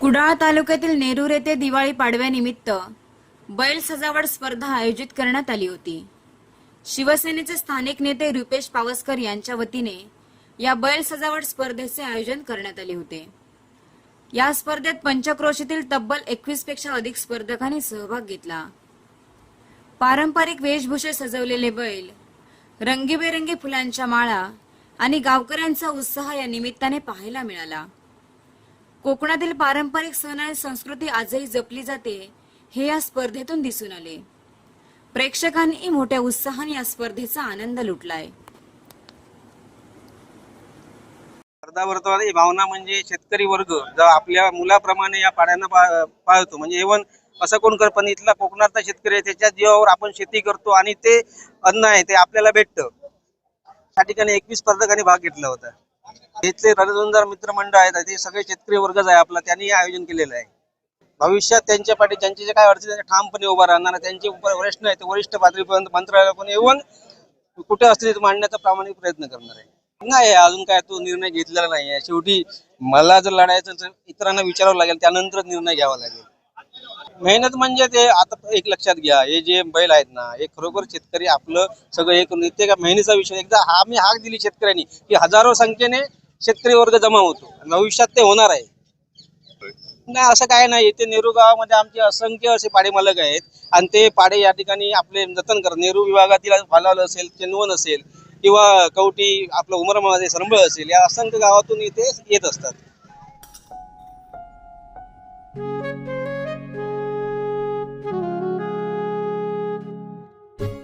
कुडाळ तालुक्यातील नेरूर येथे दिवाळी पाडव्यानिमित्त बैल सजावट स्पर्धा आयोजित करण्यात आली होती. शिवसेनेचे स्थानिक नेते रुपेश पावसकर यांच्या वतीने या बैल सजावट स्पर्धेचे आयोजन करण्यात आले होते. या स्पर्धेत पंचक्रोशीतील तब्बल एकवीसपेक्षा अधिक स्पर्धकांनी सहभाग घेतला. पारंपरिक वेशभूषे सजवलेले बैल रंगीबेरंगी फुलांच्या माळा आणि गावकऱ्यांचा उत्साह या निमित्ताने पाहायला मिळाला. कोकणातील पारंपरिक सण आणि संस्कृती आजही जपली जाते हे या स्पर्धेतून दिसून आले. प्रेक्षकांनी मोठ्या उत्साहाने या स्पर्धेचा आनंद लुटलाय. वर्तवाद ही भावना म्हणजे शेतकरी वर्ग जो आपल्या मुलाप्रमाणे या पाड्यांना पा- पाळतो. म्हणजे इव्हन असं कोण कर पण इथला कोकणातला शेतकरी आहे त्याच्या जीवावर आपण शेती करतो आणि ते अन्न आहे ते आपल्याला भेटतं. त्या ठिकाणी एकवीस स्पर्धकांनी भाग घेतला होता. इथले रणधुंदार मित्रमंडळ आहेत ते सगळे शेतकरी वर्गच आहे आपला त्यांनी हे आयोजन केलेलं आहे. भविष्यात त्यांच्या पाठी त्यांचे जे काय अडचणी आहेत, ठामपणे उभा राहणार त्यांचे वरिष्ठ आहे ते वरिष्ठ पातळीपर्यंत मंत्रालयापर्यंत येऊन कुठे असतील ते मांडण्याचा प्रामाणिक प्रयत्न करणार आहे. नाही अजून काय तो निर्णय घेतलेला नाही आहे. शेवटी मला जर लढायचं तर इतरांना विचारावं लागेल त्यानंतर निर्णय घ्यावा लागेल. मेहनत म्हणजे ते आता एक लक्षात घ्या हे जे बैल आहेत ना हे खरोखर शेतकरी आपलं सगळं एक करून का मेहनीचा विषय एकदा हा मी हाक दिली शेतकऱ्यांनी की हजारो संख्येने शेतकरी वर्ग जमा होतो. भविष्यात ते होणार आहे. नाही असं काय नाही. इथे नेहरू गावामध्ये आमचे असंख्य असे पाडे मालक आहेत. आणि ते पाडे या ठिकाणी आपले जतन करत नेहरू विभागातील फालावलं असेल चेनवन असेल किंवा कवटी आपलं उमरमध्ये सरंबळ असेल या असंख्य गावातून इथे येत असतात.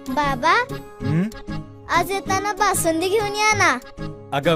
बाबा हं? आज येताना बासुंदी घेऊन या ना. अगं